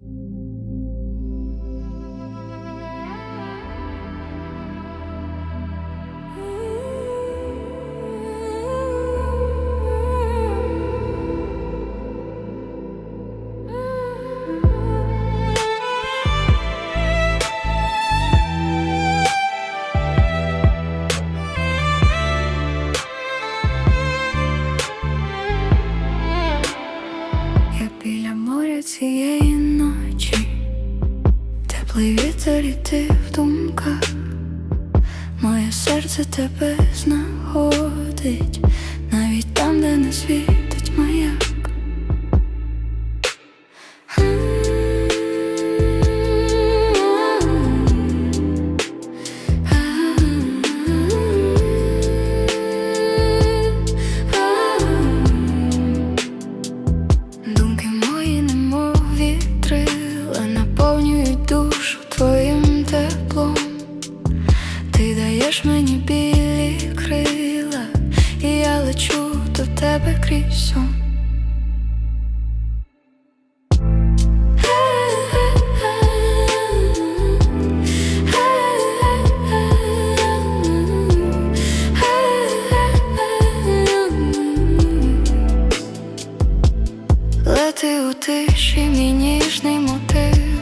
you теплий вітер і ти в думках, моє серце тебе знаходить, навіть там, де не світить лечу до тебе крізь. Лети у тиші, мій ніжний мотив,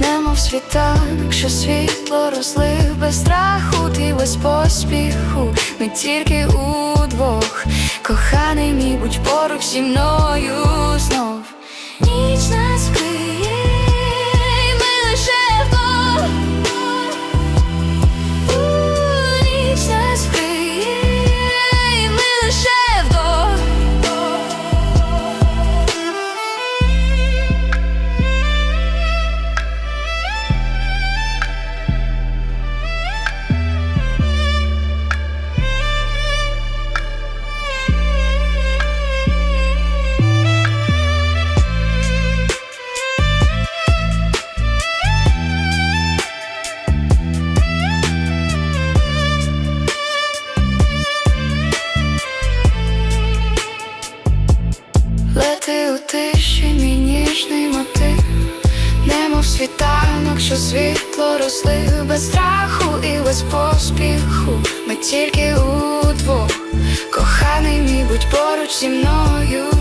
немов світанок, що світло розлив. Без страху, ти без поспіху, ми тільки удвох, коханий мій, будь поруч зі мною знов. Що світло росли без страху і без поспіху. Ми тільки удвох, коханий мій, будь поруч зі мною